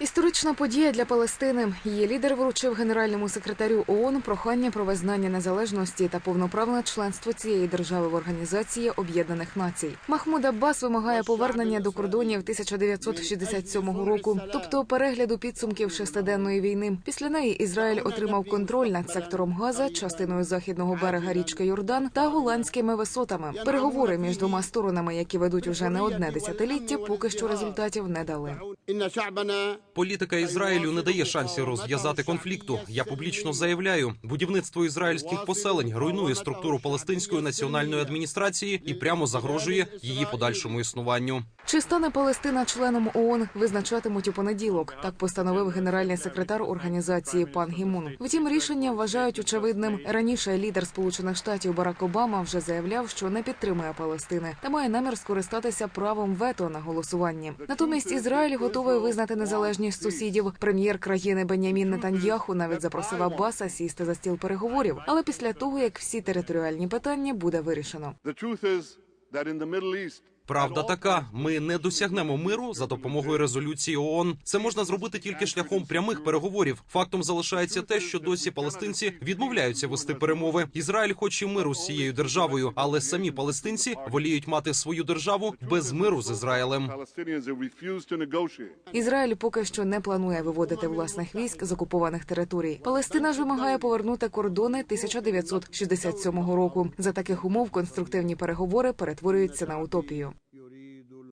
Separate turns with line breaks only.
Історична подія для Палестини. Її лідер вручив генеральному секретарю ООН прохання про визнання незалежності та повноправне членство цієї держави в організації Об'єднаних Націй. Махмуд Аббас вимагає повернення до кордонів 1967 року, тобто перегляду підсумків шестиденної війни. Після неї Ізраїль отримав контроль над сектором Газа, частиною західного берега річки Йордан та голландськими висотами. Переговори між двома сторонами, які ведуть уже не одне десятиліття, поки що результатів не дали.
Політика Ізраїлю не дає шансів розв'язати конфлікту. Я публічно заявляю, будівництво ізраїльських поселень руйнує структуру палестинської національної адміністрації і прямо загрожує її подальшому існуванню.
Чи стане Палестина членом ООН, визначатимуть у понеділок. Так постановив генеральний секретар організації пан Гімун. Втім, рішення вважають очевидним. Раніше лідер Сполучених Штатів Барак Обама вже заявляв, що не підтримує Палестини та має намір скористатися правом вето на голосуванні. Натомість Ізраїль готовий визнати незалежність сусідів. Прем'єр країни Бенямін Нетаньяху навіть запросив Аббаса сісти за стіл переговорів, але після того як всі територіальні питання буде вирішено.
Правда така: ми не досягнемо миру за допомогою резолюції ООН. Це можна зробити тільки шляхом прямих переговорів. Фактом залишається те, що досі палестинці відмовляються вести перемови. Ізраїль хоче миру з цією державою, але самі палестинці воліють мати свою державу без миру з Ізраїлем.
Ізраїль поки що не планує виводити власних військ з окупованих територій. Палестина ж вимагає повернути кордони 1967 року. За таких умов конструктивні переговори перетворюються на утопію.